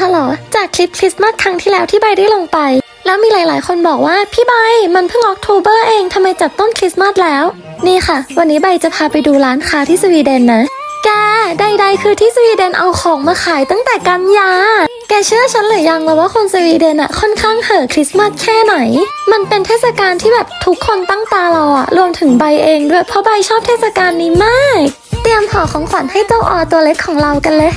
ฮัลโหลจากคลิปคริสต์มาสครั้งที่แล้วที่ใบได้ลงไป แล้วมีหลายๆ คนบอกว่าพี่ใบมันเพิ่งออกโทเบอร์เองทำไมจัดต้นคริสต์มาสแล้ว นี่ค่ะ วันนี้ใบจะพาไปดูร้านค้าที่สวีเดนนะ แกใดๆคือที่สวีเดนเอาของมาขายตั้งแต่กันยา แกเชื่อฉันหรือยังแล้วว่าคนสวีเดนอะค่อนข้างเห่อคริสต์มาสแค่ไหน มันเป็นเทศกาลที่แบบทุกคนตั้งตารออะรวมถึงใบเองด้วยเพราะใบชอบเทศกาลนี้มาก เตรียมห่อของขวัญให้เจ้าออตัวเล็กของเรากันเลย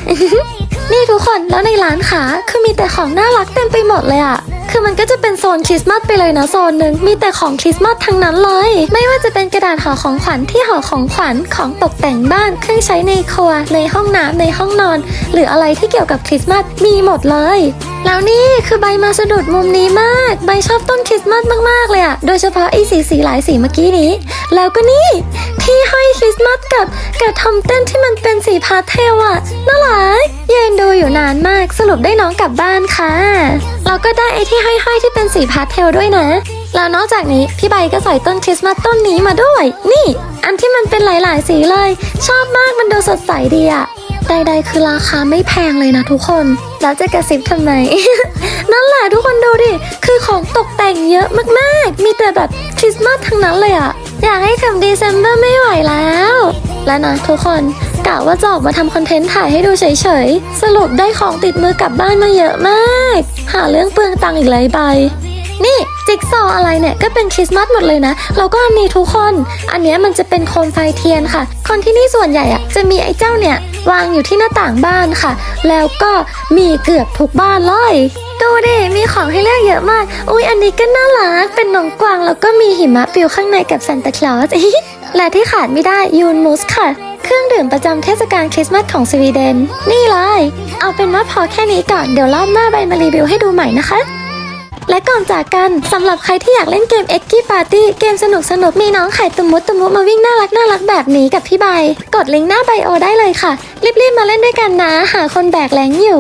นี่ทุกคนแล้วในร้านขาคือมีแต่ของน่ารักเต็มไปหมดเลยอะคือมันก็จะเป็นโซนคริสต์มาสไปเลยนะโซนหนึ่งมีแต่ของคริสต์มาสทั้งนั้นเลย ไม่ว่าจะเป็นกระดาษห่อของขวัญที่ห่อของขวัญของตกแต่งบ้านเครื่องใช้ในครัว ในห้องน้ำในห้องนอน หรืออะไรที่เกี่ยวกับคริสต์มาสมีหมดเลย แล้วนี่คือใบมาสะดุดมุมนี้มาก ใบชอบต้นคริสต์มาสมากๆเลยอะโดยเฉพาะไอ้สีสีหลายสีเมื่อกี้นี้ แล้วก็นี่ ที่ห้อยคริสต์มาสกับกับทอมเต้นที่มันเป็นสีพาสเทลอะน่ารักยืนดูอยู่นานมากสรุปได้น้องกลับบ้านค่ะเราก็ได้ไอ้ที่ห้อยๆที่เป็นสีพาสเทลด้วยนะแล้วนอกจากนี้พี่ใบก็ใส่ต้นคริสต์มาสต้นนี้มาด้วย นี่ อันที่มันเป็นหลาย ๆ สีเลย ชอบมากมันดูสดใสดีอะใดๆคือราคาไม่แพงเลยนะทุกคน แล้วจะกระซิบทำไม นั่นแหละทุกคนดูดิ คือของตกแต่งเยอะมาก ๆ มีแต่แบบคริสต์มาสทั้งนั้นเลยอะ อยากให้ถึงเดซ ember ไม่ไหวแล้ว แล้วนะทุกคนกะว่าจะออกมาทำคอนเทนต์ถ่ายให้ดูเฉยๆ สรุปได้ของติดมือกลับบ้านมาเยอะมาก หาเรื่องเปลืองตังค์อีกหลายใบ นี่จิ๊กซออะไรเนี่ยก็เป็นคริสต์มาสหมดเลยนะแล้วก็อันนี้ทุกคน อันนี้มันจะเป็นโคมไฟเทียนค่ะ คนที่นี่ส่วนใหญ่อะจะมีไอ้เจ้าเนี่ยวางอยู่ที่หน้าต่างบ้านค่ะ แล้วก็มีเกือบทุกบ้านเลย ดูดิมีของให้เลือกเยอะมาก อุ้ยอันนี้ก็น่ารัก เป็นน้องกวางแล้วก็มีหิมะปลิวข้างในกับซานตาคลอสและที่ขาดไม่ได้ยูนมูสค่ะ เครื่องดื่มประจำเทศกาลคริสต์มาสของสวีเดน นี่เลย เอาเป็นว่าพอแค่นี้ก่อน เดี๋ยวรอบหน้าใบมารีวิวให้ดูใหม่นะคะและก่อนจากกันสำหรับใครที่อยากเล่นเกม x อ็ก Party เกมสนุกสนุกมีน้องไข่ตุมุตตุมุมาวิ่งน่ารักน่ารักแบบนี้กับพี่ใบ กดลิงก์หน้าไบโอได้เลยค่ะ รีบๆมาเล่นด้วยกันนะ หาคนแบกแรงอยู่